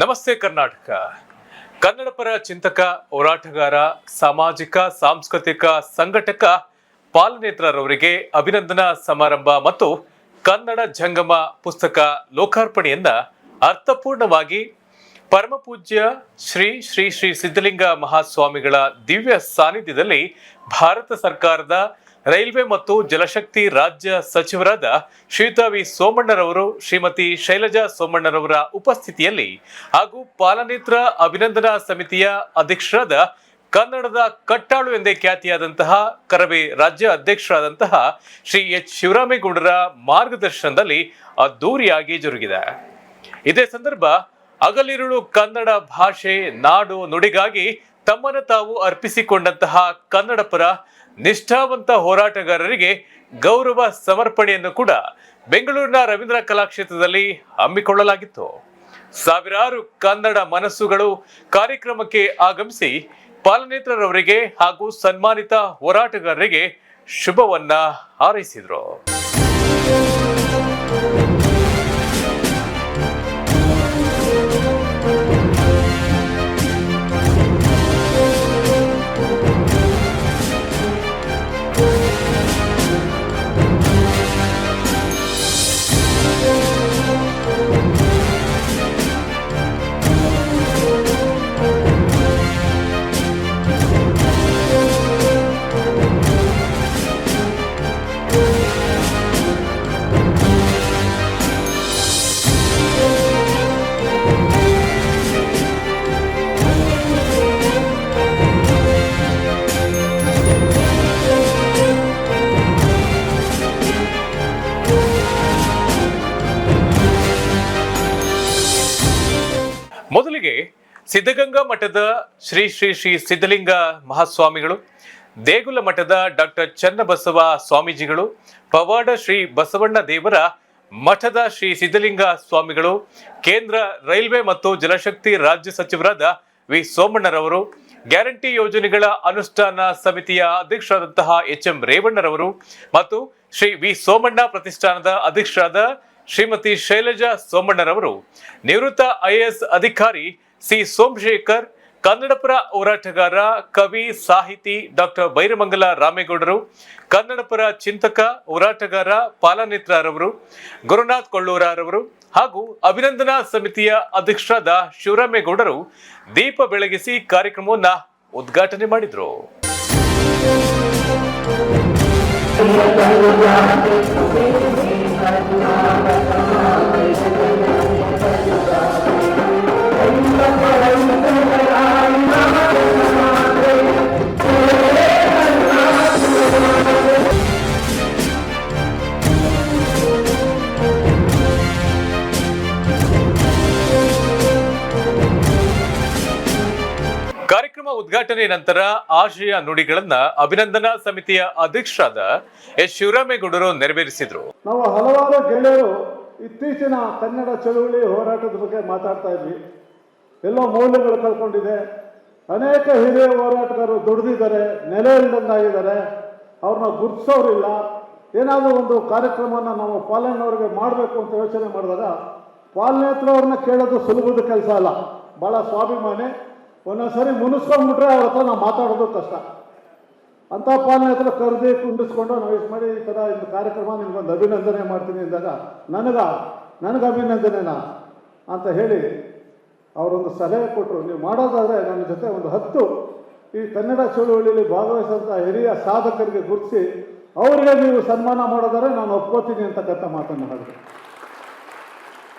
ನಮಸ್ತೆ ಕರ್ನಾಟಕ. ಕನ್ನಡ ಪರ ಚಿಂತಕ, ಹೋರಾಟಗಾರ, ಸಾಮಾಜಿಕ, ಸಾಂಸ್ಕೃತಿಕ ಸಂಘಟಕ ಪಾಲನೇತ್ರರವರಿಗೆ ಅಭಿನಂದನಾ ಸಮಾರಂಭ ಮತ್ತು ಕನ್ನಡ ಜಂಗಮ ಪುಸ್ತಕ ಲೋಕಾರ್ಪಣೆಯನ್ನ ಅರ್ಥಪೂರ್ಣವಾಗಿ ಪರಮಪೂಜ್ಯ ಶ್ರೀ ಶ್ರೀ ಶ್ರೀ ಸಿದ್ಧಲಿಂಗ ಮಹಾಸ್ವಾಮಿಗಳ ದಿವ್ಯ ಸಾನ್ನಿಧ್ಯದಲ್ಲಿ ಭಾರತ ಸರ್ಕಾರದ ರೈಲ್ವೆ ಮತ್ತು ಜಲಶಕ್ತಿ ರಾಜ್ಯ ಸಚಿವರಾದ ಶ್ರೀಯುತ ವಿ ಸೋಮಣ್ಣರವರು, ಶ್ರೀಮತಿ ಶೈಲಜಾ ಸೋಮಣ್ಣರವರ ಉಪಸ್ಥಿತಿಯಲ್ಲಿ ಹಾಗೂ ಪಾಲನೇತ್ರ ಅಭಿನಂದನಾ ಸಮಿತಿಯ ಅಧ್ಯಕ್ಷರಾದ ಕನ್ನಡದ ಕಟ್ಟಾಳು ಎಂದೇ ಖ್ಯಾತಿಯಾದಂತಹ, ಕರವೇ ರಾಜ್ಯ ಅಧ್ಯಕ್ಷರಾದಂತಹ ಶ್ರೀ ಎಚ್. ಶಿವರಾಮೇಗೌಡರ ಮಾರ್ಗದರ್ಶನದಲ್ಲಿ ಅದ್ದೂರಿಯಾಗಿ ಜರುಗಿದೆ. ಇದೇ ಸಂದರ್ಭ ಅಗಲಿರುಳು ಕನ್ನಡ ಭಾಷೆ ನಾಡು ನುಡಿಗಾಗಿ ತಮ್ಮನ್ನು ತಾವು ಅರ್ಪಿಸಿಕೊಂಡಂತಹ ಕನ್ನಡ ಪರ ನಿಷ್ಠಾವಂತ ಹೋರಾಟಗಾರರಿಗೆ ಗೌರವ ಸಮರ್ಪಣೆಯನ್ನು ಕೂಡ ಬೆಂಗಳೂರಿನ ರವೀಂದ್ರ ಕಲಾಕ್ಷೇತ್ರದಲ್ಲಿ ಹಮ್ಮಿಕೊಳ್ಳಲಾಗಿತ್ತು. ಸಾವಿರಾರು ಕನ್ನಡ ಮನಸ್ಸುಗಳು ಕಾರ್ಯಕ್ರಮಕ್ಕೆ ಆಗಮಿಸಿ ಪಾಲನೇತ್ರರವರಿಗೆ ಹಾಗೂ ಸನ್ಮಾನಿತ ಹೋರಾಟಗಾರರಿಗೆ ಶುಭವನ್ನ ಹಾರೈಸಿದರು. ಸಿದ್ಧಗಂಗಾ ಮಠದ ಶ್ರೀ ಶ್ರೀ ಶ್ರೀ ಸಿದ್ಧಲಿಂಗ ಮಹಾಸ್ವಾಮಿಗಳು, ದೇಗುಲ ಮಠದ ಡಾಕ್ಟರ್ ಚನ್ನಬಸವ ಸ್ವಾಮೀಜಿಗಳು, ಪವಾಡ ಶ್ರೀ ಬಸವಣ್ಣ ದೇವರ ಮಠದ ಶ್ರೀ ಸಿದ್ಧಲಿಂಗ ಸ್ವಾಮಿಗಳು, ಕೇಂದ್ರ ರೈಲ್ವೆ ಮತ್ತು ಜಲಶಕ್ತಿ ರಾಜ್ಯ ಸಚಿವರಾದ ವಿ ಸೋಮಣ್ಣರವರು, ಗ್ಯಾರಂಟಿ ಯೋಜನೆಗಳ ಅನುಷ್ಠಾನ ಸಮಿತಿಯ ಅಧ್ಯಕ್ಷರಾದಂತಹ ಎಚ್ ಎಂ ರೇವಣ್ಣರವರು ಮತ್ತು ಶ್ರೀ ವಿ ಸೋಮಣ್ಣ ಪ್ರತಿಷ್ಠಾನದ ಅಧ್ಯಕ್ಷರಾದ ಶ್ರೀಮತಿ ಶೈಲಜಾ ಸೋಮಣ್ಣರವರು. ನಿವೃತ್ತ ಐಎಎಸ್ ಅಧಿಕಾರಿ ಸಿ ಸೋಮಶೇಖರ್, ಕನ್ನಡಪರ ಹೋರಾಟಗಾರ, ಕವಿ, ಸಾಹಿತಿ ಡಾಕ್ಟರ್ ಬೈರಮಂಗಲ ರಾಮೇಗೌಡರು, ಕನ್ನಡಪರ ಚಿಂತಕ, ಹೋರಾಟಗಾರ ಪಾಲನೇತ್ರರವರು, ಗುರುನಾಥ್ ಕೊಳ್ಳೂರರವರು ಹಾಗೂ ಅಭಿನಂದನಾ ಸಮಿತಿಯ ಅಧ್ಯಕ್ಷರಾದ ಶಿವರಾಮೇಗೌಡರು ದೀಪ ಬೆಳಗಿಸಿ ಕಾರ್ಯಕ್ರಮವನ್ನು ಉದ್ಘಾಟನೆ ಮಾಡಿದರು. ಉದ್ಘಾಟನೆ ನಂತರ ಆಶಯ ನುಡಿಗಳನ್ನ ಅಭಿನಂದನಾ ಸಮಿತಿಯ ಅಧ್ಯಕ್ಷರಾದ ಎಸ್ ಶಿವರಾಮೇಗೌಡರು ನೆರವೇರಿಸಿದ್ರು. ನಾವು ಹಲವಾರು ಗೆಳೆಯರು ಇತ್ತೀಚಿನ ಕನ್ನಡ ಚಳುವಳಿ ಹೋರಾಟದ ಬಗ್ಗೆ ಮಾತಾಡ್ತಾ ಇದ್ವಿ. ಎಲ್ಲ ಮೌಲ್ಯಗಳು ಕಳ್ಕೊಂಡಿದೆ. ಅನೇಕ ಹಿರಿಯ ಹೋರಾಟಗಾರರು ದುಡಿದಿದ್ದಾರೆ, ನೆಲೆ ಬಂದಿದ್ದಾರೆ ಅವ್ರನ್ನ ಗುರುತಿಸೋರಿಲ್ಲ. ಏನಾದರೂ ಒಂದು ಕಾರ್ಯಕ್ರಮವನ್ನು ನಾವು ಪಾಲನೆಯವ್ರಿಗೆ ಮಾಡಬೇಕು ಅಂತ ಯೋಚನೆ ಮಾಡಿದಾಗ ಪಾಲನೇತ್ರವ್ರನ್ನ ಕೇಳೋದು ಸುಲಭದ ಕೆಲಸ ಅಲ್ಲ. ಭಾಳ ಸ್ವಾಭಿಮಾನಿ. ಒಂದೊಂದ್ಸರಿ ಮುನಿಸ್ಕೊಂಡ್ಬಿಟ್ರೆ ಅವ್ರ ಹತ್ರ ನಾವು ಮಾತಾಡೋದು ಕಷ್ಟ. ಅಂಥ ಪಾಲನೆ ಹತ್ರ ಕರೆದಿ ಕುಂಡಿಸ್ಕೊಂಡು ನಾವು ಇಷ್ಟು ಮಾಡಿ ಈ ಥರ ಒಂದು ಕಾರ್ಯಕ್ರಮ ನಿಮ್ಗೊಂದು ಅಭಿನಂದನೆ ಮಾಡ್ತೀನಿ ಅಂದಾಗ, ನನಗ, ನನಗೆ ಅಭಿನಂದನೆನಾ? ಅಂತ ಹೇಳಿ ಅವರೊಂದು ಸಲಹೆ ಕೊಟ್ಟರು ನೀವು ಮಾಡೋದಾದರೆ ನನ್ನ ಜೊತೆ ಒಂದು ಹತ್ತು ಈ ಕನ್ನಡ ಚಳುವಳಿಯಲ್ಲಿ ಭಾಗವಹಿಸಿದಂಥ ಹಿರಿಯ ಸಾಧಕರಿಗೆ ಗುರುತಿಸಿ, ಅವರಿಗೆ ನೀವು ಸನ್ಮಾನ ಮಾಡೋದಾದ್ರೆ ನಾನು ಒಪ್ಕೋತೀನಿ ಅಂತಕ್ಕಂಥ ಮಾತನ್ನು ಹೇಳಿದೆ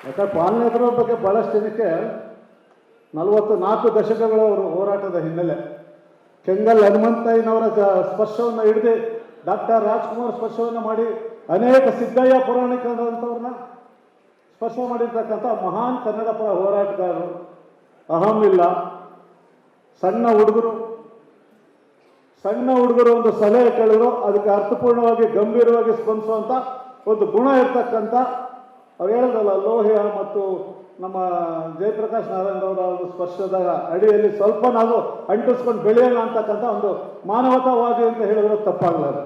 ಯಾಕಂದ್ರೆ ಪಾಲನೇತರ ಬಗ್ಗೆ ಭಾಳಷ್ಟು ಜನಕ್ಕೆ ನಲವತ್ತು ನಾಲ್ಕು ದಶಕಗಳ ಅವರು ಹೋರಾಟದ ಹಿನ್ನೆಲೆ. ಕೆಂಗಲ್ ಹನುಮಂತಯ್ಯನವರ ಸ್ಪರ್ಶವನ್ನು ಹಿಡಿದು ಡಾಕ್ಟರ್ ರಾಜ್ಕುಮಾರ್ ಸ್ಪರ್ಶವನ್ನು ಮಾಡಿ ಅನೇಕ ಸಿದ್ದಯ್ಯ ಪುರಾಣಿಕರಂಥವ್ರನ್ನ ಸ್ಪರ್ಶ ಮಾಡಿರ್ತಕ್ಕಂಥ ಮಹಾನ್ ಕನ್ನಡ ಪರ ಹೋರಾಟಗಾರರು. ಅಹಂ ಇಲ್ಲ. ಸಣ್ಣ ಹುಡುಗರು ಸಣ್ಣ ಹುಡುಗರು ಒಂದು ಸಲಹೆ ಕೇಳಿದ್ರು, ಅದಕ್ಕೆ ಅರ್ಥಪೂರ್ಣವಾಗಿ ಗಂಭೀರವಾಗಿ ಸ್ಪಂದಿಸುವಂಥ ಒಂದು ಗುಣ ಇರ್ತಕ್ಕಂಥ, ಅವ್ರು ಹೇಳಿದ್ರಲ್ಲ ಲೋಹ್ಯ ಮತ್ತು ನಮ್ಮ ಜಯಪ್ರಕಾಶ್ ನಾರಾಯಣ ಅವರ ಒಂದು ಸ್ಪರ್ಶದ ಅಡಿಯಲ್ಲಿ ಸ್ವಲ್ಪ ನಾವು ಅಂಟಿಸ್ಕೊಂಡು ಬೆಳೆಯೋಣ ಅಂತಕ್ಕಂಥ ಒಂದು ಮಾನವತಾವಾದಿ ಅಂತ ಹೇಳಿದ್ರೆ ತಪ್ಪಾಗಲಾರ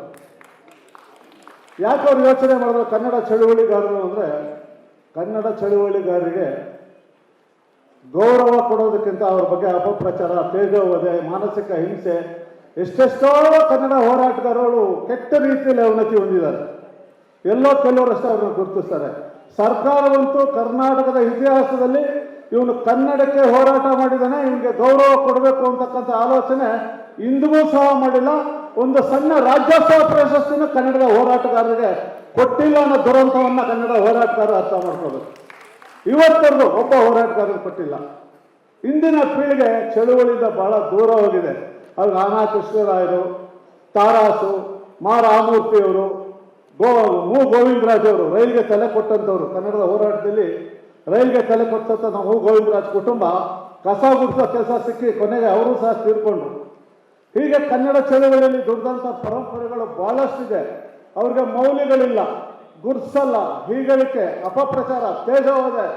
ಯಾಕೆ ಅವ್ರು ಯೋಚನೆ ಮಾಡಿದ್ರು ಕನ್ನಡ ಚಳುವಳಿಗಾರರು ಅಂದರೆ ಕನ್ನಡ ಚಳುವಳಿಗಾರರಿಗೆ ಗೌರವ ಕೊಡೋದಕ್ಕಿಂತ ಅವ್ರ ಬಗ್ಗೆ ಅಪಪ್ರಚಾರ, ತೇಜೋವಧೆ, ಮಾನಸಿಕ ಹಿಂಸೆ, ಎಷ್ಟೆಷ್ಟೋ ಕನ್ನಡ ಹೋರಾಟಗಾರರು ಕೆಟ್ಟ ರೀತಿಯಲ್ಲಿ ಅವನತಿ ಹೊಂದಿದ್ದಾರೆ. ಎಲ್ಲೋ ಕೆಲವರಷ್ಟೇ ಅವ್ರನ್ನ ಗುರುತಿಸ್ತಾರೆ. ಸರ್ಕಾರವಂತೂ ಕರ್ನಾಟಕದ ಇತಿಹಾಸದಲ್ಲಿ ಇವನು ಕನ್ನಡಕ್ಕೆ ಹೋರಾಟ ಮಾಡಿದಾನೆ, ಇವನಿಗೆ ಗೌರವ ಕೊಡಬೇಕು ಅಂತಕ್ಕಂಥ ಆಲೋಚನೆ ಇಂದಿಗೂ ಸಹ ಮಾಡಿಲ್ಲ. ಒಂದು ಸಣ್ಣ ರಾಜ್ಯೋತ್ಸವ ಪ್ರಶಸ್ತಿನ ಕನ್ನಡದ ಹೋರಾಟಗಾರರಿಗೆ ಕೊಟ್ಟಿಲ್ಲ ಅನ್ನೋ ದುರಂತವನ್ನ ಕನ್ನಡ ಹೋರಾಟಗಾರರು ಅರ್ಥ ಮಾಡ್ಕೋಬೇಕು ಇವತ್ತರೆಗೂ ಒಬ್ಬ ಹೋರಾಟಗಾರರು ಕೊಟ್ಟಿಲ್ಲ. ಇಂದಿನ ಪೀಳಿಗೆ ಚಳುವಳಿಯಿಂದ ಬಹಳ ದೂರ ಹೋಗಿದೆ. ಅವ್ರಿಗೆ ಆನಾ ಕೃಷ್ಣರಾಯರು ತಾರಾಸು ಮಾ ರಾಮಮೂರ್ತಿಯವರು ಗೋ ಮು ಗೋವಿಂದರಾಜ್ ಅವರು ರೈಲ್ಗೆ ತಲೆ ಕೊಟ್ಟಂಥವ್ರು, ಕನ್ನಡದ ಹೋರಾಟದಲ್ಲಿ ರೈಲ್ಗೆ ತಲೆ ಕೊಟ್ಟಂಥ ನಾವು ಗೋವಿಂದರಾಜ್ ಕುಟುಂಬ, ಕಸ ಗುಡಿಸೋ ಕೆಲಸ ಸಿಕ್ಕಿ ಕೊನೆಗೆ ಅವರು ಸಹ ತೀರ್ಕೊಂಡ್ರು. ಹೀಗೆ ಕನ್ನಡ ಚಳವಳಿಯಲ್ಲಿ ದುಡ್ದಂಥ ಪರಂಪರೆಗಳು ಬಹಳಷ್ಟಿದೆ. ಅವ್ರಿಗೆ ಮೌಲ್ಯಗಳಿಲ್ಲ ಗುರ್ಸಲ್ಲ ಹೀಗಳಿಕೆ ಅಪಪ್ರಚಾರ ತೇಜವಾದೆ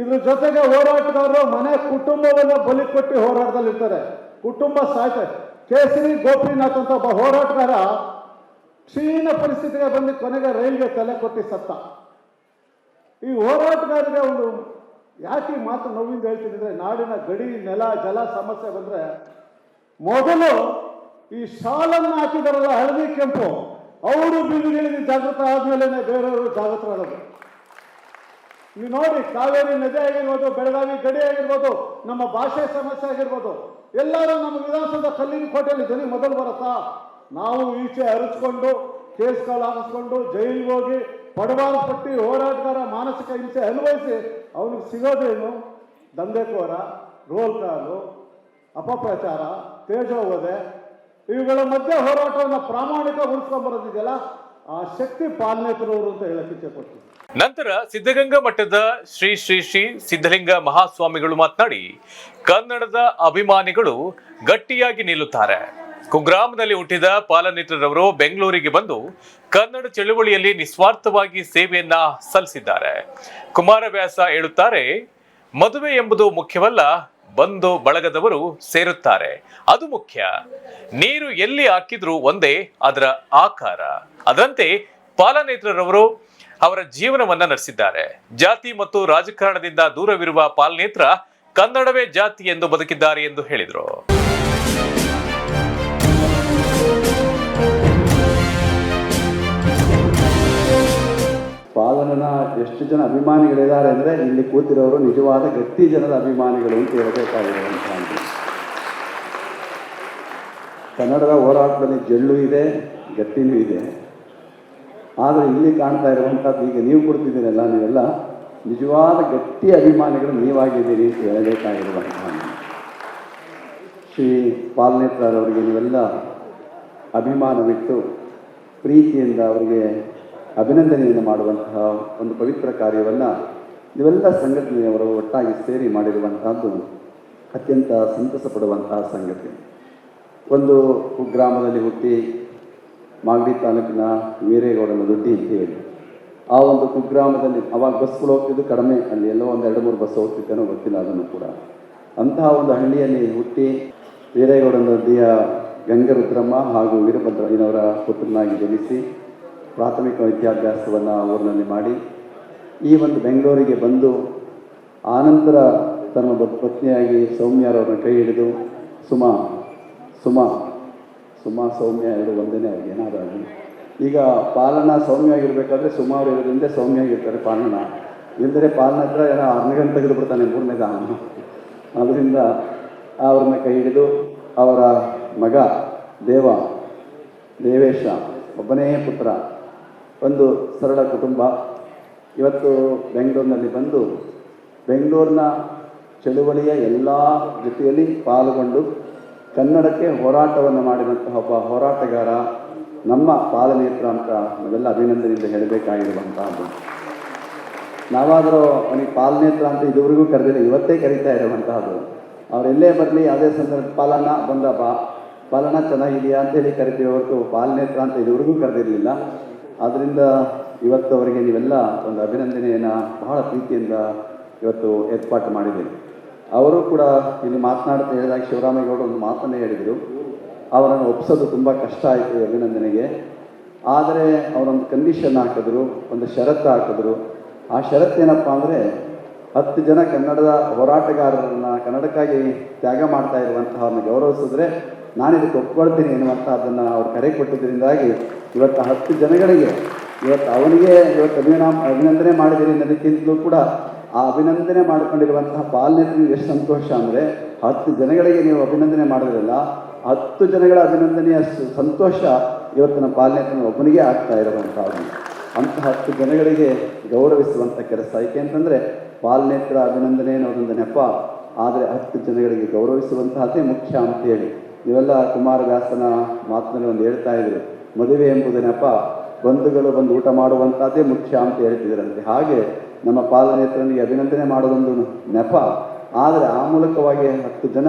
ಇದ್ರ ಜೊತೆಗೆ ಹೋರಾಟಗಾರರು ಮನೆ ಕುಟುಂಬವನ್ನು ಬಲಿ ಕೊಟ್ಟು ಹೋರಾಟದಲ್ಲಿರ್ತಾರೆ. ಕುಟುಂಬ ಸಾಯ್ತಾರೆ ಕೇಸರಿ ಗೋಪಿನಾಥ್ ಅಂತ ಒಬ್ಬ ಹೋರಾಟಗಾರ ಕ್ಷೀಣ ಪರಿಸ್ಥಿತಿಗೆ ಬಂದು ಕೊನೆಗೆ ರೈಲ್ಗೆ ತಲೆ ಕೊಟ್ಟಿ ಸತ್ತ. ಈ ಹೋರಾಟಗಾರರಿಗೆ ಒಂದು ಯಾಕೆ ಮಾತು ನೋವಿಂದ ಹೇಳ್ತಿದ್ರೆ ನಾಡಿನ ಗಡಿ, ನೆಲ, ಜಲ ಸಮಸ್ಯೆ ಬಂದ್ರೆ ಮೊದಲು ಈ ಶಾಲನ್ನು ಹಾಕಿದಾರಲ್ಲ ಹಳದಿ ಕೆಂಪು, ಅವರು ಬೀದಿಗಿಳಿದು ಜಾಗೃತ ಆದ್ಮೇಲೆ ಬೇರೆಯವರು ಜಾಗೃತರಾಗೋದು ನೀವು ನೋಡಿ ಕಾವೇರಿ ನದಿ ಆಗಿರ್ಬೋದು, ಬೆಳಗಾವಿ ಗಡಿ ಆಗಿರ್ಬೋದು, ನಮ್ಮ ಭಾಷೆ ಸಮಸ್ಯೆ ಆಗಿರ್ಬೋದು, ಎಲ್ಲರೂ ನಮ್ಮ ವಿಧಾನಸೌಧ ಕಲ್ಲಿನ ಕೋಟೆಯಲ್ಲಿ ಜನ ಮೊದಲು ಬರುತ್ತಾ? ನಾವು ಈಚೆ ಅರಿಸ್ಕೊಂಡು ಕೇಸ್ಗಳು ಹಾಕಿಸ್ಕೊಂಡು ಜೈಲಿಗೆ ಹೋಗಿ ಪಡವಾರ ಪಟ್ಟಿ ಹೋರಾಟಗಾರ ಮಾನಸಿಕ ಹಿಂಸೆ ಅನುಭವಿಸಿ ಅವನಿಗೆ ಸಿಗೋದೇನು? ದಂಧೆಕೋರ, ರೋಲ್ ಕಾಲು, ಅಪಪ್ರಚಾರ ತೇಜೋವಧೆ ಇವುಗಳ ಮಧ್ಯೆ ಹೋರಾಟವನ್ನು ಪ್ರಾಮಾಣಿಕ ಉಳಿಸ್ಕೊಂಡ್ಬರೋದಿದೆಯಲ್ಲ ಆ ಶಕ್ತಿ ಪಾಲನೇತರವರು ಅಂತ ಹೇಳಕ್ಕೆ ಇಚ್ಛೆ ನಂತರ ಸಿದ್ಧಗಂಗಾ ಮಠದ ಶ್ರೀ ಶ್ರೀ ಶ್ರೀ ಸಿದ್ಧಲಿಂಗ ಮಹಾಸ್ವಾಮಿಗಳು ಮಾತನಾಡಿ, ಕನ್ನಡದ ಅಭಿಮಾನಿಗಳು ಗಟ್ಟಿಯಾಗಿ ನಿಲ್ಲುತ್ತಾರೆ. ಕುಗ್ರಾಮದಲ್ಲಿ ಹುಟ್ಟಿದ ಪಾಲನೇತ್ರರವರು ಬೆಂಗಳೂರಿಗೆ ಬಂದು ಕನ್ನಡ ಚಳುವಳಿಯಲ್ಲಿ ನಿಸ್ವಾರ್ಥವಾಗಿ ಸೇವೆಯನ್ನ ಸಲ್ಲಿಸಿದ್ದಾರೆ. ಕುಮಾರವ್ಯಾಸ ಹೇಳುತ್ತಾರೆ, ಮದುವೆ ಎಂಬುದು ಮುಖ್ಯವಲ್ಲ, ಬಂದು ಬಳಗದವರು ಸೇರುತ್ತಾರೆ. ಅದು ಮುಖ್ಯ. ನೀರು ಎಲ್ಲಿ ಹಾಕಿದ್ರೂ ಒಂದೇ ಅದರ ಆಕಾರ. ಅದರಂತೆ ಪಾಲನೇತ್ರರವರು ಅವರ ಜೀವನವನ್ನ ನಡೆಸಿದ್ದಾರೆ. ಜಾತಿ ಮತ್ತು ರಾಜಕಾರಣದಿಂದ ದೂರವಿರುವ ಪಾಲನೇತ್ರ ಕನ್ನಡವೇ ಜಾತಿ ಎಂದು ಬದುಕಿದ್ದಾರೆ ಎಂದು ಹೇಳಿದರು. ಪಾಲನನ ಎಷ್ಟು ಜನ ಅಭಿಮಾನಿಗಳಿದ್ದಾರೆ ಅಂದರೆ ಇಲ್ಲಿ ಕೂತಿರೋರು ನಿಜವಾದ ಗಟ್ಟಿ ಜನರ ಅಭಿಮಾನಿಗಳು ಅಂತ ಹೇಳಬೇಕಾಗಿದೆ ಅಂತ. ಕನ್ನಡದ ಹೋರಾಟದಲ್ಲಿ ಜಳ್ಳು ಇದೆ, ಗಟ್ಟಿನೂ ಇದೆ ಆದರೆ ಇಲ್ಲಿ ಕಾಣ್ತಾ ಇರುವಂಥದ್ದು ಈಗ ನೀವು ಕೊಡ್ತಿದ್ದೀರಲ್ಲ, ನೀವೆಲ್ಲ ನಿಜವಾದ ಗಟ್ಟಿ ಅಭಿಮಾನಿಗಳು ನೀವಾಗಿದ್ದೀರಿ ಅಂತ ಹೇಳಬೇಕಾಗಿರುವಂತಹ ಶ್ರೀ ಪಾಲನೇತ್ರರವರಿಗೆ ನೀವೆಲ್ಲ ಅಭಿಮಾನವಿಟ್ಟು, ಪ್ರೀತಿಯಿಂದ ಅವರಿಗೆ ಅಭಿನಂದನೆಯನ್ನು ಮಾಡುವಂತಹ ಒಂದು ಪವಿತ್ರ ಕಾರ್ಯವನ್ನು ಇವೆಲ್ಲ ಸಂಘಟನೆಯವರು ಒಟ್ಟಾಗಿ ಸೇರಿ ಮಾಡಿರುವಂತಹದ್ದು ಅತ್ಯಂತ ಸಂತಸ ಪಡುವಂತಹ ಸಂಗತಿ ಒಂದು ಕುಗ್ರಾಮದಲ್ಲಿ ಹುಟ್ಟಿ ಮಾಗಡಿ ತಾಲೂಕಿನ ವೀರೇಗೌಡನ ದುಡ್ಡಿ ಅಂತ ಹೇಳಿ. ಆ ಒಂದು ಕುಗ್ರಾಮದಲ್ಲಿ ಅವಾಗ ಬಸ್ಗಳು ಹೋಗ್ತಿದ್ದು ಕಡಿಮೆ, ಅಲ್ಲಿ ಎಲ್ಲೋ ಒಂದು ಎರಡು ಮೂರು ಬಸ್ ಹೋಗ್ತಿದ್ದೇನೋ ಗೊತ್ತಿಲ್ಲ ಅದನ್ನು ಕೂಡ. ಅಂತಹ ಒಂದು ಹಳ್ಳಿಯಲ್ಲಿ ಹುಟ್ಟಿ ವೀರೇಗೌಡನ ನದಿಯ ಗಂಗರುದ್ರಮ್ಮ ಹಾಗೂ ವೀರಭದ್ರಯ್ಯನವರ ಪುತ್ರನಾಗಿ ಜನಿಸಿ ಪ್ರಾಥಮಿಕ ವಿದ್ಯಾಭ್ಯಾಸವನ್ನು ಊರಿನಲ್ಲಿ ಮಾಡಿ, ಈ ಒಂದು ಬೆಂಗಳೂರಿಗೆ ಬಂದು ಆನಂತರ ತನ್ನ ಪತ್ನಿಯಾಗಿ ಸೌಮ್ಯರವ್ರನ್ನ ಕೈ ಹಿಡಿದು, ಸುಮಾ ಸುಮಾ ಸುಮಾ, ಸೌಮ್ಯ ಎರಡು ಒಂದನೇ ಆಗಿ ಏನಾದರೂ ಈಗ ಪಾಲನ ಸೌಮ್ಯ ಆಗಿರಬೇಕಾದ್ರೆ ಸುಮಾರು ಇರೋದ್ರಿಂದ ಸೌಮ್ಯ ಆಗಿರ್ತಾರೆ ಪಾಲನ. ಇಲ್ಲದ್ರೆ ಪಾಲನ ಹತ್ರ ಏನೋ ಆರನೇ ಗಂಟೆ ಮೂರನೇ ಬಿಡ್ತಾನೆ ಮೂರನೇದ ಅವನು ಅದರಿಂದ ಅವ್ರನ್ನ ಕೈ ಹಿಡಿದು ಅವರ ಮಗ ದೇವ, ದೇವೇಶ, ಒಬ್ಬನೇ ಪುತ್ರ ಒಂದು ಸರಳ ಕುಟುಂಬ. ಇವತ್ತು ಬೆಂಗಳೂರಿನಲ್ಲಿ ಬಂದು ಬೆಂಗಳೂರಿನ ಚಳುವಳಿಯ ಎಲ್ಲ ಜೊತೆಯಲ್ಲಿ ಪಾಲ್ಗೊಂಡು ಕನ್ನಡಕ್ಕೆ ಹೋರಾಟವನ್ನು ಮಾಡಿದಂತಹ ಒಬ್ಬ ಹೋರಾಟಗಾರ, ನಮ್ಮ ಪಾಲನೇತ್ರ ಅಂತ ನಾವೆಲ್ಲ ಅಭಿನಂದನೆಯಿಂದ ಹೇಳಬೇಕಾಗಿರುವಂತಹದ್ದು. ನಾವಾದರೂ ಅವನಿಗೆ ಪಾಲನೇತ್ರ ಅಂತ ಇದುವರೆಗೂ ಕರೆದಿಲ್ಲ, ಇವತ್ತೇ ಕರೀತಾ ಇರುವಂತಹದ್ದು. ಅವರೆಲ್ಲೇ ಬರಲಿ, ಯಾವುದೇ ಸಂದರ್ಭ ಪಾಲನ ಬಂದ ಬಾ, ಪಾಲನ ಚೆನ್ನಾಗಿದೆಯಾ ಅಂತೇಳಿ ಕರಿತೀವಿ ಹೊರತು ಪಾಲನೇತ್ರ ಅಂತ ಇದುವರೆಗೂ ಕರೆದಿರಲಿಲ್ಲ. ಆದ್ದರಿಂದ ಇವತ್ತು ಅವರಿಗೆ ನೀವೆಲ್ಲ ಒಂದು ಅಭಿನಂದನೆಯನ್ನು ಬಹಳ ಪ್ರೀತಿಯಿಂದ ಇವತ್ತು ಏರ್ಪಾಟು ಮಾಡಿದೆ ಅವರು ಕೂಡ ಇಲ್ಲಿ ಮಾತನಾಡ್ತಾ ಹೇಳಿದಾಗ ಶಿವರಾಮೇಗೌಡ ಒಂದು ಮಾತನ್ನೇ ಹೇಳಿದರು. ಅವರನ್ನು ಒಪ್ಪಿಸೋದು ತುಂಬ ಕಷ್ಟ ಆಯಿತು ಅಭಿನಂದನೆಗೆ. ಆದರೆ ಅವರೊಂದು ಕಂಡೀಷನ್ ಹಾಕಿದ್ರು, ಒಂದು ಷರತ್ತು ಹಾಕಿದ್ರು. ಆ ಷರತ್ತೇನಪ್ಪ ಅಂದರೆ ಹತ್ತು ಜನ ಕನ್ನಡದ ಹೋರಾಟಗಾರರನ್ನು ಕನ್ನಡಕ್ಕಾಗಿ ತ್ಯಾಗ ಮಾಡ್ತಾ ಇರುವಂತಹವ್ರನ್ನ ಗೌರವಿಸಿದ್ರೆ ನಾನು ಇದಕ್ಕೆ ಒಪ್ಕೊಳ್ತೀನಿ ಎನ್ನುವಂಥದ್ದನ್ನು ಅವ್ರು ಕರೆ ಕೊಟ್ಟಿದ್ದರಿಂದಾಗಿ ಇವತ್ತು ಹತ್ತು ಜನಗಳಿಗೆ ಇವತ್ತು ಅವನಿಗೆ ಇವತ್ತು ಅಭಿನಾಮ ಅಭಿನಂದನೆ ಮಾಡಿದ್ದೀನಿ ಅನ್ನೋದಕ್ಕಿಂತಲೂ ಕೂಡ ಆ ಅಭಿನಂದನೆ ಮಾಡಿಕೊಂಡಿರುವಂತಹ ಪಾಲನೆಯಲ್ಲಿ ಎಷ್ಟು ಸಂತೋಷ ಅಂದರೆ ಹತ್ತು ಜನಗಳಿಗೆ ನೀವು ಅಭಿನಂದನೆ ಮಾಡಿದ್ರಲ್ಲ, ಹತ್ತು ಜನಗಳ ಅಭಿನಂದನೆಯ ಸಂತೋಷ ಇವತ್ತಿನ ಪಾಲನೆ ಒಬ್ಬನಿಗೆ ಆಗ್ತಾ ಇರುವಂಥದ್ದು ಅಂತಹ ಹತ್ತು ಜನಗಳಿಗೆ ಗೌರವಿಸುವಂಥ ಕೆಲಸ. ಏಕೆ ಅಂತಂದರೆ ಪಾಲನೇತ್ರ ಅಭಿನಂದನೆ ಅನ್ನೋದೊಂದು ನೆಪ, ಆದರೆ ಹತ್ತು ಜನಗಳಿಗೆ ಗೌರವಿಸುವಂತಹದ್ದೇ ಮುಖ್ಯ ಅಂತೇಳಿ ಇವೆಲ್ಲ ಕುಮಾರವ್ಯಾಸನ ಮಾತಿನಲ್ಲಿ ಒಂದು ಹೇಳ್ತಾ ಇದ್ರು. ಮದುವೆ ಎಂಬುದು ನೆಪ ಬಂಧುಗಳು ಬಂದು ಊಟ ಮಾಡುವಂಥದ್ದೇ ಮುಖ್ಯ ಅಂತ ಹೇಳ್ತಿದ್ರಂತೆ. ಹಾಗೆ ನಮ್ಮ ಪಾಲನೇತ್ರನಿಗೆ ಅಭಿನಂದನೆ ಮಾಡೋದೊಂದು ನೆಪ. ಆದರೆ ಆ ಮೂಲಕವಾಗಿ ಹತ್ತು ಜನ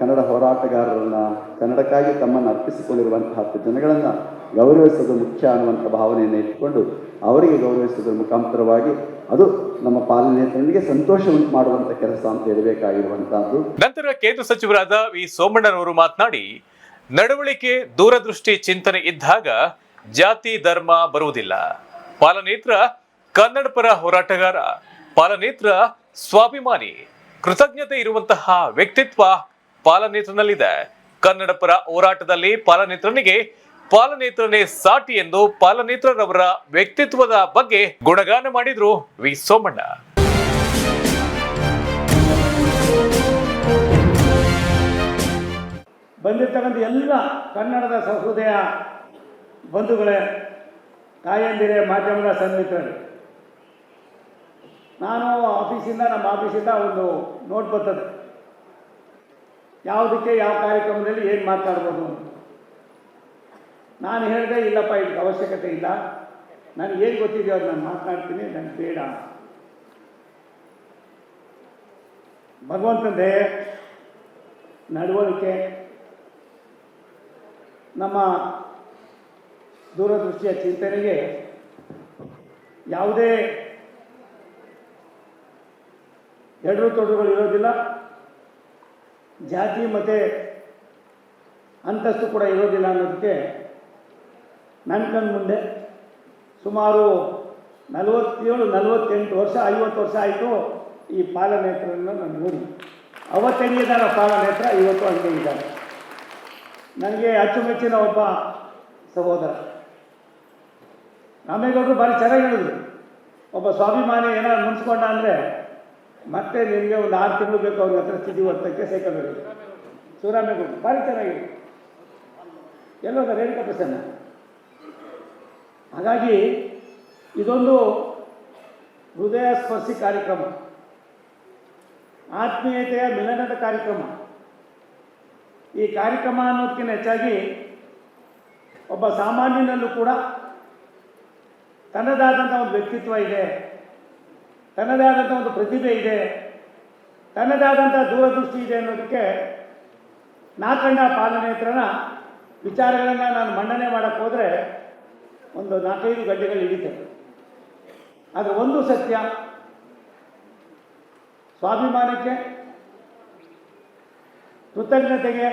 ಕನ್ನಡ ಹೋರಾಟಗಾರರನ್ನ, ಕನ್ನಡಕ್ಕಾಗಿ ತಮ್ಮನ್ನು ಅರ್ಪಿಸಿಕೊಂಡಿರುವಂತಹ ಹತ್ತು ಜನಗಳನ್ನು ಗೌರವಿಸೋದು ಮುಖ್ಯ ಅನ್ನುವಂಥ ಭಾವನೆಯನ್ನು ಇಟ್ಟುಕೊಂಡು ಅವರಿಗೆ ಗೌರವಿಸೋದ್ರ ಮುಖಾಂತರವಾಗಿ ಅದು ನಮ್ಮ ಪಾಲನೇತ್ರನಿಗೆ ಸಂತೋಷ ಉಂಟು ಮಾಡುವಂಥ ಕೆಲಸ ಅಂತ ಹೇಳಬೇಕಾಗಿರುವಂತಹದ್ದು ನಂತರ ಕೇಂದ್ರ ಸಚಿವರಾದ ವಿ ಸೋಮಣ್ಣನವರು ಮಾತನಾಡಿ ನಡವಳಿಕೆ ದೂರದೃಷ್ಟಿ ಚಿಂತನೆ ಇದ್ದಾಗ ಜಾತಿ ಧರ್ಮ ಬರುವುದಿಲ್ಲ. ಪಾಲನೇತ್ರ ಕನ್ನಡ ಪರ ಹೋರಾಟಗಾರ, ಪಾಲನೇತ್ರ ಸ್ವಾಭಿಮಾನಿ, ಕೃತಜ್ಞತೆ ಇರುವಂತಹ ವ್ಯಕ್ತಿತ್ವ ಪಾಲನೇತ್ರನಲ್ಲಿದೆ. ಕನ್ನಡ ಪರ ಹೋರಾಟದಲ್ಲಿ ಪಾಲನೇತ್ರನಿಗೆ ಪಾಲನೇತ್ರನೇ ಸಾಟಿ ಎಂದು ಪಾಲನೇತ್ರರವರ ವ್ಯಕ್ತಿತ್ವದ ಬಗ್ಗೆ ಗುಣಗಾನ ಮಾಡಿದ್ರು ವಿ ಸೋಮಣ್ಣ. ಬಂದಿರ್ತಕ್ಕಂಥ ಎಲ್ಲ ಕನ್ನಡದ ಸಹೃದಯ ಬಂಧುಗಳೇ, ತಾಯಂದಿರೇ, ಮಾಧ್ಯಮದ ಸನ್ಮಿತ್ರರು. ನಾನು ಆಫೀಸಿಂದ, ನಮ್ಮ ಆಫೀಸಿಂದ ಒಂದು ನೋಟ್ ಬರ್ತದೆ. ಯಾವುದಕ್ಕೆ, ಯಾವ ಕಾರ್ಯಕ್ರಮದಲ್ಲಿ ಏನು ಮಾತಾಡ್ಬೋದು ನಾನು ಹೇಳಿದೆ, ಇಲ್ಲಪ್ಪ, ಇದಕ್ಕೆ ಅವಶ್ಯಕತೆ ಇಲ್ಲ. ನನಗೆ ಏನು ಗೊತ್ತಿದೆಯೋ ಅದು ನಾನು ಮಾತನಾಡ್ತೀನಿ ನನಗೆ ಬೇಡ ಭಗವಂತಂದೇ, ನಡವಳಿಕೆ ನಮ್ಮ ದೂರದೃಷ್ಟಿಯ ಚಿಂತನೆಗೆ ಯಾವುದೇ ಎಡರು ತೊಡರುಗಳು ಇರೋದಿಲ್ಲ. ಜಾತಿ ಮತ್ತು ಅಂತಸ್ತು ಕೂಡ ಇರೋದಿಲ್ಲ ಅನ್ನೋದಕ್ಕೆ ನನ್ನ ಮುಂದೆ ಸುಮಾರು ನಲವತ್ತೇಳು, ನಲವತ್ತೆಂಟು ವರ್ಷ, ಐವತ್ತು ವರ್ಷ ಆಯಿತು ಈ ಪಾಲನೇತ್ರವನ್ನು ನಾನು ನೋಡಿ ಅವತ್ತೆಂಗಿದ್ದಾರೆ ಪಾಲನೇತ್ರ ಇವತ್ತು ಹಂಗೆ ಇದ್ದಾರೆ ನನಗೆ ಅಚ್ಚುಮೆಚ್ಚಿನ ಒಬ್ಬ ಸಹೋದರ. ರಾಮೇಗೌಡರು ಭಾರಿ ಚೆನ್ನಾಗಿ ಹೇಳಿದ್ರು. ಒಬ್ಬ ಸ್ವಾಭಿಮಾನಿ ಏನಾದ್ರು ಮುನ್ಸ್ಕೊಂಡ ಅಂದರೆ ಮತ್ತೆ ನಿಮಗೆ ಒಂದು ಆರು ತಿಂಗಳು ಬೇಕು ಅವ್ರ ಹತ್ರ ಸ್ಥಿತಿ ವರ್ತಕ್ಕೆ ಸೇರ್ಕೋಬೇಕು. ಶಿವರಾಮೇಗೌಡರು ಭಾರಿ ಚೆನ್ನಾಗಿದೆ ಎಲ್ಲೋದ ರೇಣುಕಾ ಪ್ರಸನ್ನ ಹಾಗಾಗಿ ಇದೊಂದು ಹೃದಯ ಸ್ಪರ್ಶಿ ಕಾರ್ಯಕ್ರಮ. ಆತ್ಮೀಯತೆಯ ಮಿಲನದ ಕಾರ್ಯಕ್ರಮ. ಈ ಕಾರ್ಯಕ್ರಮ ಅನ್ನೋದಕ್ಕಿಂತ ಹೆಚ್ಚಾಗಿ ಒಬ್ಬ ಸಾಮಾನ್ಯನಲ್ಲೂ ಕೂಡ ತನ್ನದಾದಂಥ ಒಂದು ವ್ಯಕ್ತಿತ್ವ ಇದೆ ತನ್ನದೇ ಆದಂಥ ಒಂದು ಪ್ರತಿಭೆ ಇದೆ ತನ್ನದೇ ಆದಂಥ ದೂರದೃಷ್ಟಿ ಇದೆ ಅನ್ನೋದಕ್ಕೆ ನಾಲ್ಕಂಡ ಪಾಲನೆ ಪಾಲನೇತ್ರನ ವಿಚಾರಗಳನ್ನು ನಾನು ಮಂಡನೆ ಮಾಡೋಕ್ಕೆ ಹೋದರೆ ಒಂದು ನಾಲ್ಕೈದು ಗಂಟೆಗಳು ಹಿಡಿತದೆ ಆದರೆ ಒಂದು ಸತ್ಯ, ಸ್ವಾಭಿಮಾನಕ್ಕೆ ಕೃತಜ್ಞತೆಗೆ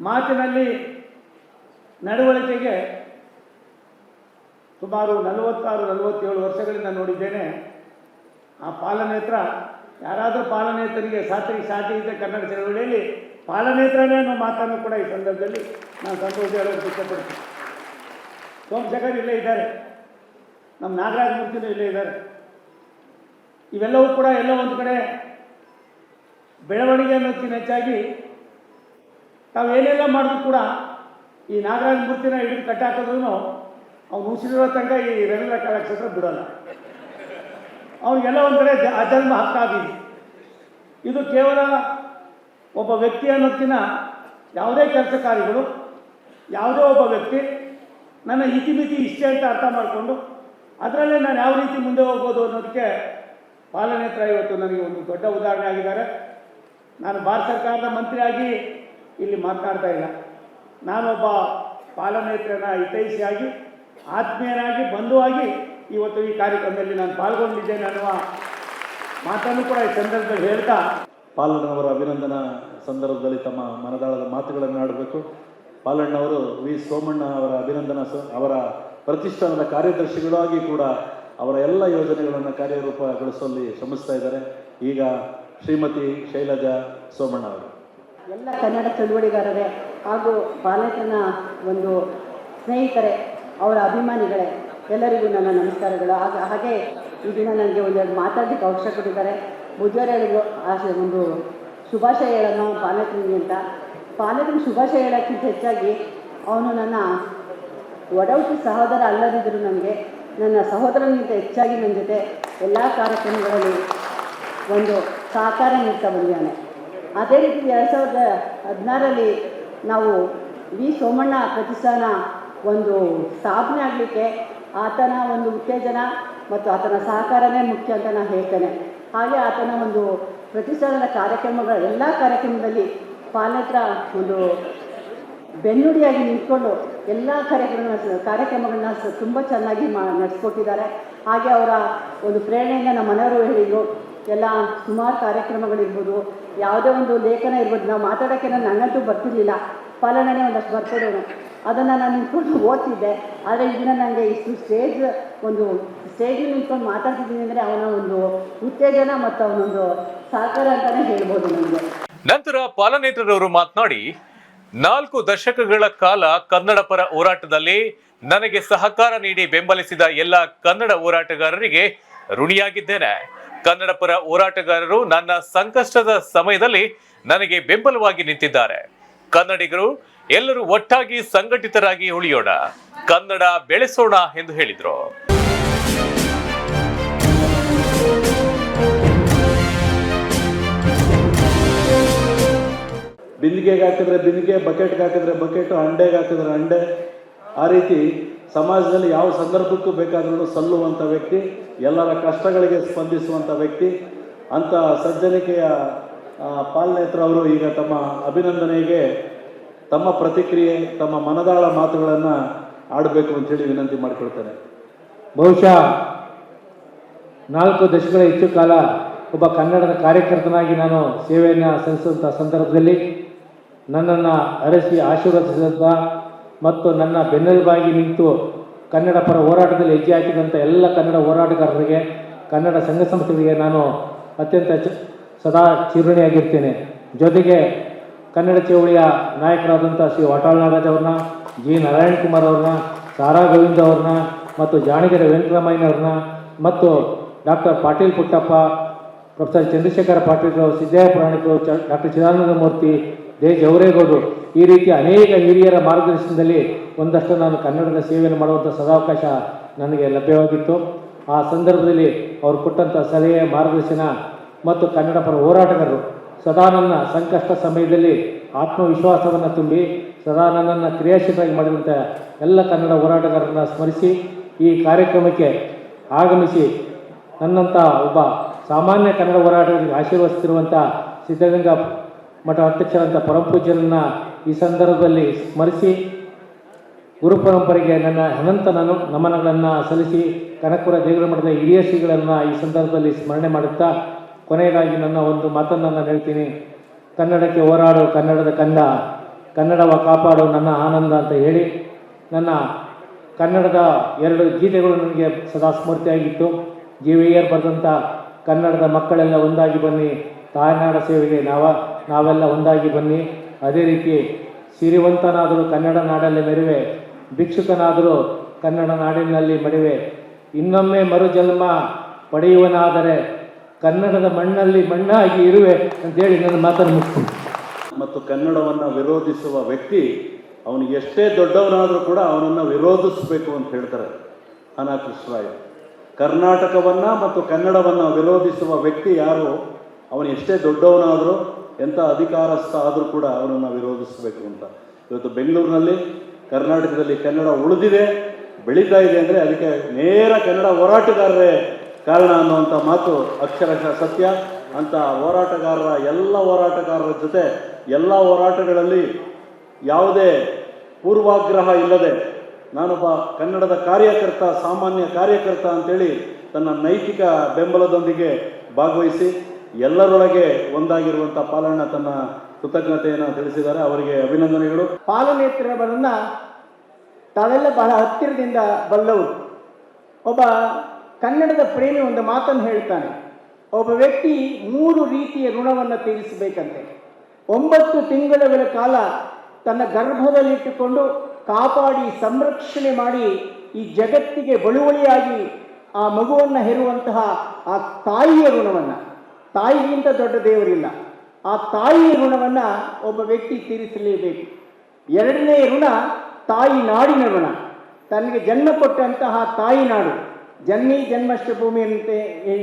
ಮಾತಿನಲ್ಲಿ ನಡವಳಿಕೆಗೆ ಸುಮಾರು ನಲವತ್ತಾರು, ನಲವತ್ತೇಳು ವರ್ಷಗಳಿಂದ ನೋಡಿದ್ದೇನೆ. ಆ ಪಾಲನೇತ್ರ, ಯಾರಾದರೂ ಪಾಲನೇತರಿಗೆ ಸಾತ್ರಿ ಸಾಟಿ ಇದೆ ಕನ್ನಡ ಚಳವಳಿಯಲ್ಲಿ, ಪಾಲನೇತ್ರನೇ ಅನ್ನೋ ಮಾತನ್ನು ಕೂಡ ಈ ಸಂದರ್ಭದಲ್ಲಿ ನಾನು ಸಂತೋಷ ಹೇಳೋದಕ್ಕೆ ಇಷ್ಟಪಡ್ತೀನಿ ಸೋಮಶೇಖರ್ ಇಲ್ಲೇ ಇದ್ದಾರೆ. ನಮ್ಮ ನಾಗರಾಜ ಮೂರ್ತಿನೂ ಇಲ್ಲೇ ಇದ್ದಾರೆ. ಇವೆಲ್ಲವೂ ಕೂಡ ಎಲ್ಲೋ ಒಂದು ಕಡೆ ಬೆಳವಣಿಗೆ ಅನ್ನೋದಕ್ಕಿಂತ ಹೆಚ್ಚಾಗಿ ತಾವು ಏನೆಲ್ಲ ಮಾಡಿದ್ರು ಕೂಡ ಈ ನಾಗರಾಜ ಮೂರ್ತಿನ ಹಿಡಿದು ಕಟ್ಟಾಕಿದ್ರು ಅವ್ನು ಉಸಿರಿರೋ ತನಕ ಈ ರವೀಂದ್ರ ಕಲಾಕ್ಷೇತ್ರ ಬಿಡೋಲ್ಲ. ಅವನಿಗೆಲ್ಲ ಒಂದು ಕಡೆ ಅಜನ್ಮ ಹಕ್ಕಾಗಿದೆ ಇದು ಕೇವಲ ಒಬ್ಬ ವ್ಯಕ್ತಿ ಅನ್ನೋದಕ್ಕಿಂತ ಯಾವುದೇ ಕೆಲಸ ಕಾರ್ಯಗಳು, ಯಾವುದೇ ಒಬ್ಬ ವ್ಯಕ್ತಿ ನನ್ನ ಇತಿಮಿತಿ ಇಷ್ಟೇ ಅಂತ ಅರ್ಥ ಮಾಡಿಕೊಂಡು ಅದರಲ್ಲೇ ನಾನು ಯಾವ ರೀತಿ ಮುಂದೆ ಹೋಗ್ಬೋದು ಅನ್ನೋದಕ್ಕೆ ಪಾಲನೇತ್ರ ಇವತ್ತು ನನಗೆ ಒಂದು ದೊಡ್ಡ ಉದಾಹರಣೆ ಆಗಿದ್ದಾರೆ. ನಾನು ಭಾರತ ಸರ್ಕಾರದ ಮಂತ್ರಿಯಾಗಿ ಇಲ್ಲಿ ಮಾತನಾಡ್ತಾ ಇಲ್ಲ. ನಾನೊಬ್ಬ ಪಾಲನೇತ್ರನ ಹಿತೈಷಿಯಾಗಿ, ಆತ್ಮೀಯನಾಗಿ, ಬಂಧುವಾಗಿ ಇವತ್ತು ಈ ಕಾರ್ಯಕ್ರಮದಲ್ಲಿ ನಾನು ಪಾಲ್ಗೊಂಡಿದ್ದೇನೆ ಅನ್ನುವ ಮಾತನ್ನು ಕೂಡ ಈ ಸಂದರ್ಭದಲ್ಲಿ ಹೇಳ್ತಾ ಪಾಲಣ್ಣವರ ಅಭಿನಂದನಾ ಸಂದರ್ಭದಲ್ಲಿ ತಮ್ಮ ಮನದಾಳದ ಮಾತುಗಳನ್ನು ಆಡಬೇಕು. ಪಾಲಣ್ಣವರು ವಿ. ಸೋಮಣ್ಣ ಅವರ ಅಭಿನಂದನಾ ಅವರ ಪ್ರತಿಷ್ಠಾನದ ಕಾರ್ಯದರ್ಶಿಗಳಾಗಿ ಕೂಡ ಅವರ ಎಲ್ಲ ಯೋಜನೆಗಳನ್ನು ಕಾರ್ಯರೂಪಗೊಳಿಸುವಲ್ಲಿ ಶ್ರಮಿಸ್ತಾ ಇದ್ದಾರೆ. ಈಗ ಶ್ರೀಮತಿ ಶೈಲಜಾ ಸೋಮಣ್ಣ ಅವರು. ಎಲ್ಲ ಕನ್ನಡ ಚಳುವಳಿಗಾರರೇ ಹಾಗೂ ಬಾಲಕನ ಒಂದು ಸ್ನೇಹಿತರೆ, ಅವರ ಅಭಿಮಾನಿಗಳೇ, ಎಲ್ಲರಿಗೂ ನನ್ನ ನಮಸ್ಕಾರಗಳು. ಹಾಗೆ ಈ ದಿನ ನನಗೆ ಒಂದೆರಡು ಮಾತಾಡಲಿಕ್ಕೆ ಅವಕಾಶ ಕೊಟ್ಟಿದ್ದಾರೆ. ಬುದ್ಧಿವರಿಗೂ ಆಶೆ, ಒಂದು ಶುಭಾಶಯ ಹೇಳೋಣ ಬಾಲಕನಿಗೆ ಅಂತ. ಬಾಲಕನ ಶುಭಾಶಯ ಹೇಳೋಕ್ಕಿಂತ ಹೆಚ್ಚಾಗಿ ಅವನು ನನ್ನ ಒಡಹುಟ್ಟಿ ಸಹೋದರ ಅಲ್ಲದಿದ್ದರೂ ನನಗೆ ನನ್ನ ಸಹೋದರನಿಗಿಂತ ಹೆಚ್ಚಾಗಿ ನನ್ನ ಜೊತೆ ಎಲ್ಲ ಕಾರ್ಯಕ್ರಮಗಳಲ್ಲಿ ಒಂದು ಸಹಕಾರ ನೀಡ್ತಾ ಬಂದಿದ್ದಾನೆ. ಅದೇ ರೀತಿ ಎರಡು ಸಾವಿರದ ಹದಿನಾರಲ್ಲಿ ನಾವು ವಿ. ಸೋಮಣ್ಣ ಪ್ರತಿಷ್ಠಾನ ಒಂದು ಸ್ಥಾಪನೆ ಆಗಲಿಕ್ಕೆ ಆತನ ಒಂದು ಉತ್ತೇಜನ ಮತ್ತು ಆತನ ಸಹಕಾರನೇ ಮುಖ್ಯ ಅಂತ ನಾನು ಹೇಳ್ತೇನೆ. ಹಾಗೆ ಆತನ ಒಂದು ಪ್ರತಿಷ್ಠಾನದ ಕಾರ್ಯಕ್ರಮಗಳ ಎಲ್ಲ ಕಾರ್ಯಕ್ರಮದಲ್ಲಿ ಪಾಲತ್ರ ಒಂದು ಬೆನ್ನುಡಿಯಾಗಿ ನಿಂತ್ಕೊಂಡು ಎಲ್ಲ ಕಾರ್ಯಕ್ರಮ ಕಾರ್ಯಕ್ರಮಗಳನ್ನ ತುಂಬ ಚೆನ್ನಾಗಿ ಮಾ, ನಡೆಸ್ಕೊಟ್ಟಿದ್ದಾರೆ. ಹಾಗೆ ಅವರ ಒಂದು ಪ್ರೇರಣೆಯಿಂದ ನಮ್ಮ ಮನೆಯವರು ಹೇಳಿದರು. ಎಲ್ಲ ಸುಮಾರು ಕಾರ್ಯಕ್ರಮಗಳಿರ್ಬೋದು. ಯಾವುದೇ ಒಂದು ಲೇಖನ ಇರ್ಬೋದು. ನಾವು ಮಾತಾಡೋಕ್ಕೆ ನಾನು ನನ್ನಂತೂ ಬರ್ತಿರ್ಲಿಲ್ಲ. ಪಾಲನೆ ಒಂದಷ್ಟು ಬರ್ಕೊಡೋನು ಅದನ್ನು ನಾನು ನಿಂತ್ಕೊಂಡು ಓದ್ತಿದ್ದೆ. ಆದರೆ ಇದನ್ನು ನನಗೆ ಇಷ್ಟು ಸ್ಟೇಜ್, ಒಂದು ಸ್ಟೇಜಲ್ಲಿ ನಿಂತ್ಕೊಂಡು ಮಾತಾಡ್ತಿದ್ದೀನಿ ಅಂದರೆ ಅವನ ಒಂದು ಉತ್ತೇಜನ ಮತ್ತು ಅವನೊಂದು ಸಹಕಾರ ಅಂತಲೇ ಹೇಳ್ಬೋದು ನನಗೆ. ನಂತರ ಪಾಲನೇತ್ರರವರು ಮಾತನಾಡಿ, ನಾಲ್ಕು ದಶಕಗಳ ಕಾಲ ಕನ್ನಡ ಪರ ಹೋರಾಟದಲ್ಲಿ ನನಗೆ ಸಹಕಾರ ನೀಡಿ ಬೆಂಬಲಿಸಿದ ಎಲ್ಲ ಕನ್ನಡ ಹೋರಾಟಗಾರರಿಗೆ ಋಣಿಯಾಗಿದ್ದೇನೆ. ಕನ್ನಡ ಪರ ಹೋರಾಟಗಾರರು ನನ್ನ ಸಂಕಷ್ಟದ ಸಮಯದಲ್ಲಿ ನನಗೆ ಬೆಂಬಲವಾಗಿ ನಿಂತಿದ್ದಾರೆ. ಕನ್ನಡಿಗರು, ಎಲ್ಲರೂ ಒಟ್ಟಾಗಿ ಸಂಘಟಿತರಾಗಿ ಉಳಿಯೋಣ. ಕನ್ನಡ ಬೆಳೆಸೋಣ ಎಂದು ಹೇಳಿದರು. ಬಿಂದಿಗೆಗೆ ಹಾಕಿದ್ರೆ ಬಿಂದಿಗೆ ಬಕೆಟ್ಗೆ ಹಾಕಿದ್ರೆ ಬಕೆಟು, ಅಂಡೆಗೆ ಹಾಕಿದ್ರೆ ಅಂಡೆ. ಆ ರೀತಿ ಸಮಾಜದಲ್ಲಿ ಯಾವ ಸಂದರ್ಭಕ್ಕೂ ಬೇಕಾದರೂ ಸಲ್ಲುವಂಥ ವ್ಯಕ್ತಿ, ಎಲ್ಲರ ಕಷ್ಟಗಳಿಗೆ ಸ್ಪಂದಿಸುವಂಥ ವ್ಯಕ್ತಿ. ಅಂಥ ಸಜ್ಜನಿಕೆಯ ಪಾಲ್ನೇತ್ರ ಅವರು ಈಗ ತಮ್ಮ ಅಭಿನಂದನೆಗೆ ತಮ್ಮ ಪ್ರತಿಕ್ರಿಯೆ, ತಮ್ಮ ಮನದಾಳ ಮಾತುಗಳನ್ನು ಆಡಬೇಕು ಅಂತೇಳಿ ವಿನಂತಿ ಮಾಡಿಕೊಳ್ತೇನೆ. ಬಹುಶಃ ನಾಲ್ಕು ದಶಕಗಳ ಹೆಚ್ಚು ಕಾಲ ಒಬ್ಬ ಕನ್ನಡದ ಕಾರ್ಯಕರ್ತನಾಗಿ ನಾನು ಸೇವೆಯನ್ನು ಸಲ್ಲಿಸಿದಂಥ ಸಂದರ್ಭದಲ್ಲಿ ನನ್ನನ್ನು ಅರಸಿ ಆಶೀರ್ವದಿಸಿದಂಥ ಮತ್ತು ನನ್ನ ಬೆನ್ನೆಲುಬಾಗಿ ನಿಂತು ಕನ್ನಡ ಪರ ಹೋರಾಟದಲ್ಲಿ ಹೆಜ್ಜೆ ಹಾಕಿದಂಥ ಎಲ್ಲ ಕನ್ನಡ ಹೋರಾಟಗಾರರಿಗೆ, ಕನ್ನಡ ಸಂಘ ಸಂಸ್ಥೆಗಳಿಗೆ ನಾನು ಅತ್ಯಂತ ಚ, ಸದಾ ಚಿರಣಿಯಾಗಿರ್ತೇನೆ ಜೊತೆಗೆ ಕನ್ನಡ ಚಳವಳಿಯ ನಾಯಕರಾದಂಥ ಶ್ರೀ ವಾಟಾಳ್ ನಾಗರಾಜ್ ಅವ್ರನ್ನ, ಜಿ. ನಾರಾಯಣ್ ಕುಮಾರ್ ಅವ್ರನ್ನ, ಸಾರಾ ಗೋವಿಂದ ಅವ್ರನ್ನ ಮತ್ತು ಜಾಣಗೆರೆ ವೆಂಕಟರಾಮಯ್ಯನವ್ರನ್ನ ಮತ್ತು ಡಾಕ್ಟರ್ ಪಾಟೀಲ್ ಪುಟ್ಟಪ್ಪ, ಪ್ರೊಫೆಸರ್ ಚಂದ್ರಶೇಖರ ಪಾಟೀಲ್ ಸಿದ್ದಯ್ಯ ಪುರಾಣಿಕರು ಡಾಕ್ಟರ್ ಚಿದಾನಂದ ಮೂರ್ತಿ ದೇ ಜವರೇಗೌಡರು, ಈ ರೀತಿ ಅನೇಕ ಹಿರಿಯರ ಮಾರ್ಗದರ್ಶನದಲ್ಲಿ ಒಂದಷ್ಟು ನಾನು ಕನ್ನಡದ ಸೇವೆಯನ್ನು ಮಾಡುವಂಥ ಸದಾವಕಾಶ ನನಗೆ ಲಭ್ಯವಾಗಿತ್ತು. ಆ ಸಂದರ್ಭದಲ್ಲಿ ಅವರು ಕೊಟ್ಟಂಥ ಸಲಹೆ, ಮಾರ್ಗದರ್ಶನ ಮತ್ತು ಕನ್ನಡ ಪರ ಹೋರಾಟಗಾರರು ಸದಾ ನನ್ನ ಸಂಕಷ್ಟ ಸಮಯದಲ್ಲಿ ಆತ್ಮವಿಶ್ವಾಸವನ್ನು ತುಂಬಿ ಸದಾ ನನ್ನನ್ನು ಕ್ರಿಯಾಶೀಲರಾಗಿ ಮಾಡಿದಂಥ ಎಲ್ಲ ಕನ್ನಡ ಹೋರಾಟಗಾರರನ್ನು ಸ್ಮರಿಸಿ, ಈ ಕಾರ್ಯಕ್ರಮಕ್ಕೆ ಆಗಮಿಸಿ ನನ್ನಂಥ ಒಬ್ಬ ಸಾಮಾನ್ಯ ಕನ್ನಡ ಹೋರಾಟಗಾರರಿಗೆ ಆಶೀರ್ವದಿಸ್ತಿರುವಂಥ ಸಿದ್ಧಗಂಗಾ ಮಠ ಅಧ್ಯಕ್ಷರಂಥ ಪರಮಪೂಜ್ಯರನ್ನು ಈ ಸಂದರ್ಭದಲ್ಲಿ ಸ್ಮರಿಸಿ ಗುರು ಪರಂಪರೆಗೆ ನನ್ನ ಅನಂತ ನಾನು ನಮನಗಳನ್ನು ಸಲ್ಲಿಸಿ ಕನಕಪುರ ದೇವರ ಮಠದ ಹಿರಿಯ ಶ್ರೀಗಳನ್ನು ಈ ಸಂದರ್ಭದಲ್ಲಿ ಸ್ಮರಣೆ ಮಾಡುತ್ತಾ ಕೊನೆಯದಾಗಿ ನನ್ನ ಒಂದು ಮಾತನ್ನು ನಾನು ಹೇಳ್ತೀನಿ. ಕನ್ನಡಕ್ಕೆ ಹೋರಾಡು, ಕನ್ನಡದ ಕಂದ ಕನ್ನಡವ ಕಾಪಾಡು ನನ್ನ ಆನಂದ ಅಂತ ಹೇಳಿ ನನ್ನ ಕನ್ನಡದ ಎರಡು ಗೀತೆಗಳು ನನಗೆ ಸದಾ ಸ್ಮೃತಿಯಾಗಿತ್ತು. ಜಿ ವಿ ಬರೆದಂಥ ಕನ್ನಡದ ಮಕ್ಕಳೆಲ್ಲ ಒಂದಾಗಿ ಬನ್ನಿ. ತಾಯ್ನಾಡ ಸೇವೆಗೆ ನಾವ ನಾವೆಲ್ಲ ಒಂದಾಗಿ ಬನ್ನಿ. ಅದೇ ರೀತಿ ಸಿರಿವಂತನಾದರೂ ಕನ್ನಡ ನಾಡಲ್ಲಿ ಮೆರುವೆ, ಭಿಕ್ಷುಕನಾದರೂ ಕನ್ನಡ ನಾಡಿನಲ್ಲಿ ಮಡಿವೆ ಇನ್ನೊಮ್ಮೆ ಮರುಜನ್ಮ ಪಡೆಯುವನಾದರೆ ಕನ್ನಡದ ಮಣ್ಣಲ್ಲಿ ಮಣ್ಣಾಗಿ ಇರುವೆ ಅಂತೇಳಿ ನನ್ನ ಮಾತನ್ನು ಮುಗಿಸ್ತೀನಿ. ಮತ್ತು ಕನ್ನಡವನ್ನು ವಿರೋಧಿಸುವ ವ್ಯಕ್ತಿ ಅವನು ಎಷ್ಟೇ ದೊಡ್ಡವನಾದರೂ ಕೂಡ ಅವನನ್ನು ವಿರೋಧಿಸಬೇಕು ಅಂತ ಹೇಳ್ತಾರೆ ಹನ ಕೃಷ್ಣರಾಯ ಕರ್ನಾಟಕವನ್ನು ಮತ್ತು ಕನ್ನಡವನ್ನು ವಿರೋಧಿಸುವ ವ್ಯಕ್ತಿ ಯಾರು? ಅವನು ಎಷ್ಟೇ ದೊಡ್ಡವನಾದರೂ ಎಂಥ ಅಧಿಕಾರಸ್ಥ ಆದರೂ ಕೂಡ ಅವನನ್ನು ವಿರೋಧಿಸಬೇಕು ಅಂತ. ಇವತ್ತು ಬೆಂಗಳೂರಿನಲ್ಲಿ, ಕರ್ನಾಟಕದಲ್ಲಿ ಕನ್ನಡ ಉಳಿದಿದೆ, ಬೆಳೀತಾ ಇದೆ ಅಂದರೆ ಅದಕ್ಕೆ ನೇರ ಕನ್ನಡ ಹೋರಾಟಗಾರರೇ ಕಾರಣ ಅನ್ನುವಂಥ ಮಾತು ಅಕ್ಷರಶಃ ಸತ್ಯ. ಅಂತ ಹೋರಾಟಗಾರರ ಎಲ್ಲ ಹೋರಾಟಗಾರರ ಜೊತೆ ಎಲ್ಲ ಹೋರಾಟಗಳಲ್ಲಿ ಯಾವುದೇ ಪೂರ್ವಾಗ್ರಹ ಇಲ್ಲದೆ ನಾನೊಬ್ಬ ಕನ್ನಡದ ಕಾರ್ಯಕರ್ತ, ಸಾಮಾನ್ಯ ಕಾರ್ಯಕರ್ತ ಅಂತೇಳಿ ತನ್ನ ನೈತಿಕ ಬೆಂಬಲದೊಂದಿಗೆ ಭಾಗವಹಿಸಿ ಎಲ್ಲರೊಳಗೆ ಒಂದಾಗಿರುವಂಥ ಪಾಲಣ್ಣ ತನ್ನ ಕೃತಜ್ಞತೆಯನ್ನು ತಿಳಿಸಿದ್ದಾರೆ. ಅವರಿಗೆ ಅಭಿನಂದನೆಗಳು. ಪಾಲನೇತ್ರವರನ್ನ ತಾವೆಲ್ಲ ಬಹಳ ಹತ್ತಿರದಿಂದ ಬಲ್ಲವರು ಒಬ್ಬ ಕನ್ನಡದ ಪ್ರೇಮಿ ಒಂದು ಮಾತನ್ನು ಹೇಳ್ತಾನೆ. ಒಬ್ಬ ವ್ಯಕ್ತಿ ಮೂರು ರೀತಿಯ ಋಣವನ್ನು ತೀರಿಸಬೇಕಂತೆ. ಒಂಬತ್ತು ತಿಂಗಳುಗಳ ಕಾಲ ತನ್ನ ಗರ್ಭದಲ್ಲಿಟ್ಟುಕೊಂಡು ಕಾಪಾಡಿ ಸಂರಕ್ಷಣೆ ಮಾಡಿ ಈ ಜಗತ್ತಿಗೆ ಬಳುವಳಿಯಾಗಿ ಆ ಮಗುವನ್ನು ಹೆರುವಂತಹ ಆ ತಾಯಿಯ ಋಣವನ್ನು. ತಾಯಿಗಿಂತ ದೊಡ್ಡ ದೇವರಿಲ್ಲ. ಆ ತಾಯಿ ಋಣವನ್ನು ಒಬ್ಬ ವ್ಯಕ್ತಿ ತೀರಿಸಲೇಬೇಕು. ಎರಡನೇ ಋಣ ತಾಯಿ ನಾಡಿನ ಋಣ. ತನಗೆ ಜನ್ಮ ಕೊಟ್ಟಂತಹ ತಾಯಿ ನಾಡು. ಜನ್ಮಿ ಜನ್ಮಷ್ಟ ಭೂಮಿ ಅಂತ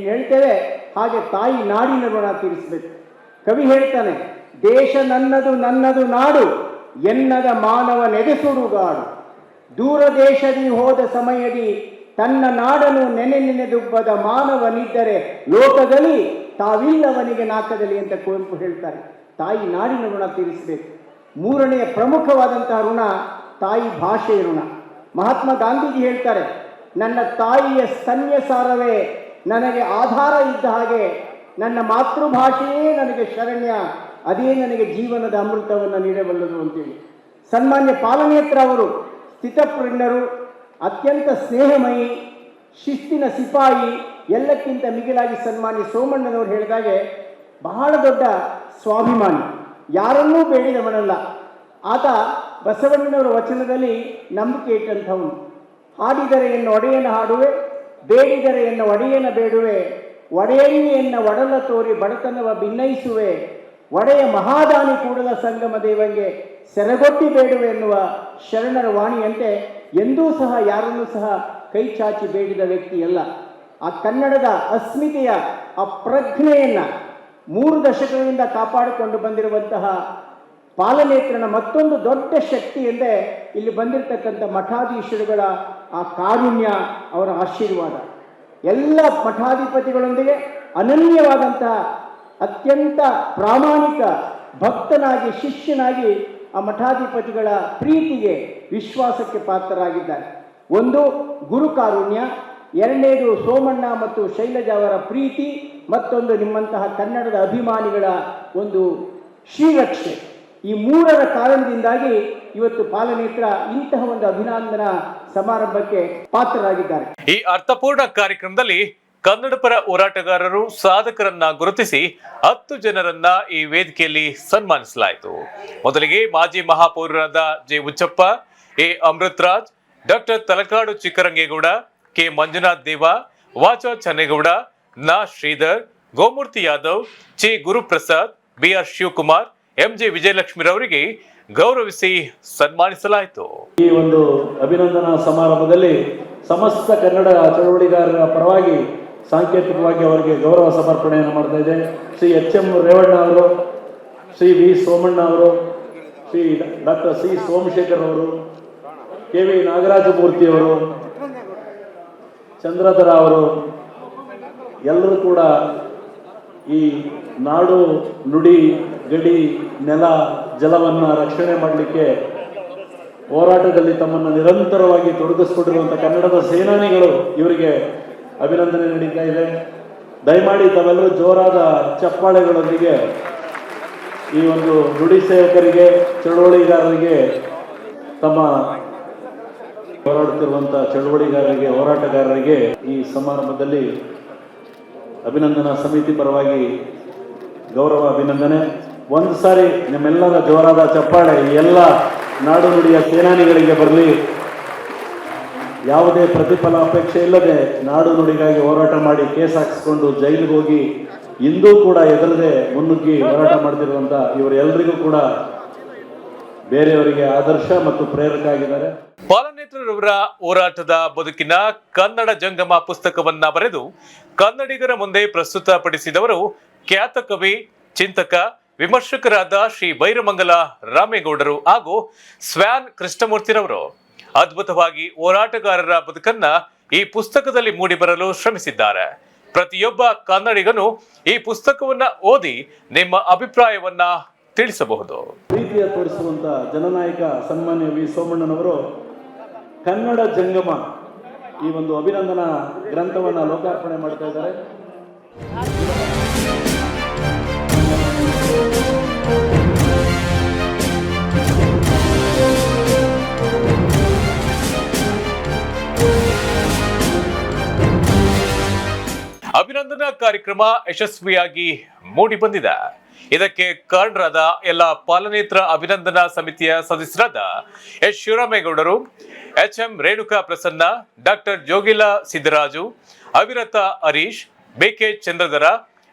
ಹೇಳ್ತೇವೆ, ಹಾಗೆ ತಾಯಿ ನಾಡಿನ ಋಣ ತೀರಿಸಬೇಕು. ಕವಿ ಹೇಳ್ತಾನೆ, ದೇಶ ನನ್ನದು ನನ್ನದು ನಾಡು, ಎನ್ನದ ಮಾನವ ನೆಗೆಸುಡುಗಾಡು ದೂರ ದೇಶದಿ ಹೋದ ಸಮಯದಿ ತನ್ನ ನಾಡನು ನೆನೆ ನೆನೆದುಬ್ಬದ ಮಾನವನಿದ್ದರೆ ಲೋಕದಲ್ಲಿ ತಾವಿಲ್ಲವನಿಗೆ ನಾಕದಲ್ಲಿ ಅಂತ ಕುವೆಂಪು ಹೇಳ್ತಾರೆ. ತಾಯಿ ನಾಡಿನ ಋಣ ತೀರಿಸಬೇಕು. ಮೂರನೆಯ ಪ್ರಮುಖವಾದಂತಹ ಋಣ ತಾಯಿ ಭಾಷೆಯ ಋಣ. ಮಹಾತ್ಮ ಗಾಂಧೀಜಿ ಹೇಳ್ತಾರೆ, ನನ್ನ ತಾಯಿಯ ಸನ್ಯಸಾರವೇ ನನಗೆ ಆಧಾರ ಇದ್ದ ಹಾಗೆ ನನ್ನ ಮಾತೃಭಾಷೆಯೇ ನನಗೆ ಶರಣ್ಯ, ಅದೇ ನನಗೆ ಜೀವನದ ಅಮೃತವನ್ನು ನೀಡಬಲ್ಲದು ಅಂತೇಳಿ. ಸನ್ಮಾನ್ಯ ಪಾಲನೇತ್ರ ಅವರು ಸ್ಥಿತಪ್ರಜ್ಞರು ಅತ್ಯಂತ ಸ್ನೇಹಮಯಿ ಶಿಸ್ತಿನ ಸಿಪಾಯಿ ಎಲ್ಲಕ್ಕಿಂತ ಮಿಗಿಲಾಗಿ ಸನ್ಮಾನ್ಯ ಸೋಮಣ್ಣನವರು ಹೇಳಿದಾಗೆ ಬಹಳ ದೊಡ್ಡ ಸ್ವಾಭಿಮಾನಿ. ಯಾರನ್ನೂ ಬೇಡಿದವನಲ್ಲ. ಆತ ಬಸವಣ್ಣನವರ ವಚನದಲ್ಲಿ ನಂಬಿಕೆ ಇಟ್ಟಂಥವನು. ಹಾಡಿದರೆ ಎನ್ನು ಒಡೆಯನ ಹಾಡುವೆ, ಬೇಡಿದರೆ ಎನ್ನ ಒಡೆಯನ ಬೇಡುವೆ ಒಡೆಯನ್ನ ಒಡಲ ತೋರಿ ಬಡತನವ ಭಿನ್ನಯಿಸುವೆ ಒಡೆಯ ಮಹಾದಾನಿ ಕೂಡಲ ಸಂಗಮ ದೇವಂಗೆ ಸೆರಗೊಟ್ಟಿ ಬೇಡುವೆ ಎನ್ನುವ ಶರಣರ ವಾಣಿಯಂತೆ ಎಂದೂ ಸಹ ಯಾರನ್ನೂ ಸಹ ಕೈ ಚಾಚಿ ಬೇಡಿದ ವ್ಯಕ್ತಿಯಲ್ಲ ಆ ಕನ್ನಡದ ಅಸ್ಮಿತೆಯ ಆ ಪ್ರಜ್ಞೆಯನ್ನು ಮೂರು ದಶಕಗಳಿಂದ ಕಾಪಾಡಿಕೊಂಡು ಬಂದಿರುವಂತಹ ಪಾಲನೇತ್ರನ ಮತ್ತೊಂದು ದೊಡ್ಡ ಶಕ್ತಿ ಎಂದೇ ಇಲ್ಲಿ ಬಂದಿರತಕ್ಕಂಥ ಮಠಾಧೀಶರುಗಳ ಆ ಕಾರುಣ್ಯ, ಅವರ ಆಶೀರ್ವಾದ. ಎಲ್ಲ ಮಠಾಧಿಪತಿಗಳೊಂದಿಗೆ ಅನನ್ಯವಾದಂತಹ ಅತ್ಯಂತ ಪ್ರಾಮಾಣಿಕ ಭಕ್ತನಾಗಿ, ಶಿಷ್ಯನಾಗಿ ಆ ಮಠಾಧಿಪತಿಗಳ ಪ್ರೀತಿಗೆ, ವಿಶ್ವಾಸಕ್ಕೆ ಪಾತ್ರರಾಗಿದ್ದಾರೆ. ಒಂದು ಗುರು ಕಾರುಣ್ಯ, ಎರಡನೇದು ಸೋಮಣ್ಣ ಮತ್ತು ಶೈಲಜಾ ಅವರ ಪ್ರೀತಿ, ಮತ್ತೊಂದು ನಿಮ್ಮಂತಹ ಕನ್ನಡದ ಅಭಿಮಾನಿಗಳ ಒಂದು ಶ್ರೀರಕ್ಷೆ. ಈ ಮೂರರ ಕಾರಣದಿಂದಾಗಿ ಇವತ್ತು ಪಾಲನೇತ್ರ ಇಂತಹ ಒಂದು ಅಭಿನಂದನಾ ಸಮಾರಂಭಕ್ಕೆ ಪಾತ್ರರಾಗಿದ್ದಾರೆ. ಈ ಅರ್ಥಪೂರ್ಣ ಕಾರ್ಯಕ್ರಮದಲ್ಲಿ ಕನ್ನಡ ಪರ ಹೋರಾಟಗಾರರು, ಸಾಧಕರನ್ನ ಗುರುತಿಸಿ ಹತ್ತು ಜನರನ್ನ ಈ ವೇದಿಕೆಯಲ್ಲಿ ಸನ್ಮಾನಿಸಲಾಯಿತು. ಮೊದಲಿಗೆ ಮಾಜಿ ಮಹಾಪೌರರಾದ J Uchchappa, A Amrutharaj doctor Talakadu Chikkarangegowda, K. Manjunath Deva, ವಾಚ ಚನ್ನೇಗೌಡ, ನಾ. ಶ್ರೀಧರ್, ಗೋಮೂರ್ತಿ ಯಾದವ್ ಚಿ Guruprasad B R Shivakumar M J ವಿಜಯಲಕ್ಷ್ಮಿರವರಿಗೆ ಗೌರವಿಸಿ ಸನ್ಮಾನಿಸಲಾಯಿತು. ಈ ಒಂದು ಅಭಿನಂದನಾ ಸಮಾರಂಭದಲ್ಲಿ ಸಮಸ್ತ ಕನ್ನಡ ಚಳವಳಿಗಾರರ ಪರವಾಗಿ ಸಾಂಕೇತಿಕವಾಗಿ ಅವರಿಗೆ ಗೌರವ ಸಮರ್ಪಣೆಯನ್ನು ಮಾಡ್ತಾ ಇದೆ ಶ್ರೀ ಎಚ್ ಎಂ ರೇವಣ್ಣ ಅವರು, ಶ್ರೀ ವಿ ಸೋಮಣ್ಣ ಅವರು, ಶ್ರೀ ಡಾಕ್ಟರ್ ಸಿ ಸೋಮಶೇಖರ್ ಅವರು ಕೆ ವಿ ನಾಗರಾಜಮೂರ್ತಿ ಅವರು ಚಂದ್ರಧರ ಅವರು, ಎಲ್ಲರೂ ಕೂಡ ಈ ನಾಡು, ನುಡಿ, ಗಡಿ, ನೆಲ, ಜಲವನ್ನು ರಕ್ಷಣೆ ಮಾಡಲಿಕ್ಕೆ ಹೋರಾಟದಲ್ಲಿ ತಮ್ಮನ್ನು ನಿರಂತರವಾಗಿ ತೊಡಗಿಸ್ಕೊಂಡಿರುವಂಥ ಕನ್ನಡದ ಸೇನಾನಿಗಳು ಇವರಿಗೆ ಅಭಿನಂದನೆ ನಡೀತಾ ಇದೆ. ದಯಮಾಡಿ ತಾವೆಲ್ಲರೂ ಜೋರಾದ ಚಪ್ಪಾಳೆಗಳೊಂದಿಗೆ ಈ ಒಂದು ನುಡಿ ಸೇವಕರಿಗೆ, ಚಳುವಳಿಗಾರರಿಗೆ ತಮ್ಮ ಹೋರಾಡುತ್ತಿರುವಂಥ ಚಳುವಳಿಗಾರರಿಗೆ, ಹೋರಾಟಗಾರರಿಗೆ ಈ ಸಮಾರಂಭದಲ್ಲಿ ಅಭಿನಂದನಾ ಸಮಿತಿ ಪರವಾಗಿ ಗೌರವ, ಅಭಿನಂದನೆ. ಒಂದು ಸಾರಿ ನಿಮ್ಮೆಲ್ಲರ ಜೋರಾದ ಚಪ್ಪಾಳೆ ಎಲ್ಲ ನಾಡು ನುಡಿಯ ಸೇನಾನಿಗಳಿಗೆ ಬರಲಿ. ಯಾವುದೇ ಪ್ರತಿಫಲ ಅಪೇಕ್ಷೆ ಇಲ್ಲದೆ ನಾಡು ನುಡಿಗಾಗಿ ಹೋರಾಟ ಮಾಡಿ ಕೇಸ್ ಹಾಕಿಸ್ಕೊಂಡು ಜೈಲಿಗೆ ಹೋಗಿ, ಇಂದೂ ಕೂಡ ಎದುರದೆ ಮುನ್ನುಗ್ಗಿ ಹೋರಾಟ ಮಾಡ್ತಿರುವಂತ ಇವರೆಲ್ಲರಿಗೂ ಕೂಡ ಬೇರೆಯವರಿಗೆ ಆದರ್ಶ ಮತ್ತು ಪ್ರೇರಕ ಆಗಿದ್ದಾರೆ. ಪಾಲನೇತ್ರರವರ ಹೋರಾಟದ ಬದುಕಿನ ಕನ್ನಡ ಜಂಗಮ ಪುಸ್ತಕವನ್ನ ಬರೆದು ಕನ್ನಡಿಗರ ಮುಂದೆ ಪ್ರಸ್ತುತಪಡಿಸಿದವರು ಖ್ಯಾತ ಕವಿ, ಚಿಂತಕ, ವಿಮರ್ಶಕರಾದ ಶ್ರೀ ಬೈರಮಂಗಲ ರಾಮೇಗೌಡರು ಹಾಗೂ ಸ್ವ್ಯಾನ್ ಕೃಷ್ಣಮೂರ್ತಿರವರು. ಅದ್ಭುತವಾಗಿ ಹೋರಾಟಗಾರರ ಬದುಕನ್ನ ಈ ಪುಸ್ತಕದಲ್ಲಿ ಮೂಡಿಬರಲು ಶ್ರಮಿಸಿದ್ದಾರೆ. ಪ್ರತಿಯೊಬ್ಬ ಕನ್ನಡಿಗನು ಈ ಪುಸ್ತಕವನ್ನ ಓದಿ ನಿಮ್ಮ ಅಭಿಪ್ರಾಯವನ್ನ ತಿಳಿಸಬಹುದು. ಪ್ರೀತಿಯ ತೋರಿಸುವಂತ ಜನನಾಯಕ ಸನ್ಮಾನ್ಯ ವಿ ಸೋಮಣ್ಣನವರು ಕನ್ನಡ ಜಂಗಮ ಈ ಒಂದು ಅಭಿನಂದನಾ ಗ್ರಂಥವನ್ನ ಲೋಕಾರ್ಪಣೆ ಮಾಡ್ತಾ ಇದ್ದಾರೆ. ಅಭಿನಂದನಾ ಕಾರ್ಯಕ್ರಮ ಯಶಸ್ವಿಯಾಗಿ ಮೂಡಿ ಬಂದಿದೆ. ಇದಕ್ಕೆ ಕಾರಣರಾದ ಎಲ್ಲ ಪಾಲನೇತ್ರ ಅಭಿನಂದನಾ ಸಮಿತಿಯ ಸದಸ್ಯರಾದ S ಶಿವರಾಮೇಗೌಡರು H M Renuka Prasanna, doctor Jogila Siddaraju, Avirata Harish, B K Chandradhara,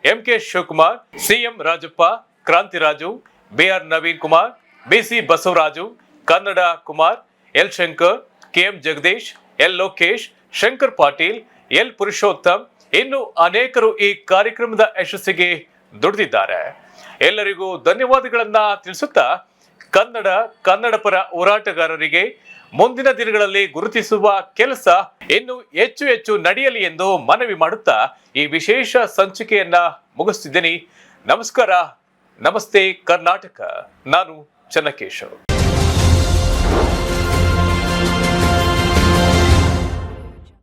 M K Shivakumar, C M Rajappa, Krantiraju, B R Naveen Kumar, B C Basavaraju, Kannada Kumar, L Shankar, K M Jagadish, L Lokesh, Shankar Patil, L Purushottam, ಇನ್ನು ಅನೇಕರು ಈ ಕಾರ್ಯಕ್ರಮದ ಯಶಸ್ಸಿಗೆ ದುಡಿದಿದ್ದಾರೆ. ಎಲ್ಲರಿಗೂ ಧನ್ಯವಾದಗಳನ್ನ ತಿಳಿಸುತ್ತಾ ಕನ್ನಡ ಕನ್ನಡ ಪರ ಹೋರಾಟಗಾರರಿಗೆ ಮುಂದಿನ ದಿನಗಳಲ್ಲಿ ಗುರುತಿಸುವ ಕೆಲಸ ಇನ್ನು ಹೆಚ್ಚು ಹೆಚ್ಚು ನಡೆಯಲಿ ಎಂದು ಮನವಿ ಮಾಡುತ್ತಾ ಈ ವಿಶೇಷ ಸಂಚಿಕೆಯನ್ನ ಮುಗಿಸ್ತಿದ್ದೀನಿ. ನಮಸ್ಕಾರ. ನಮಸ್ತೆ ಕರ್ನಾಟಕ. ನಾನು ಚನ್ನಕೇಶವ್.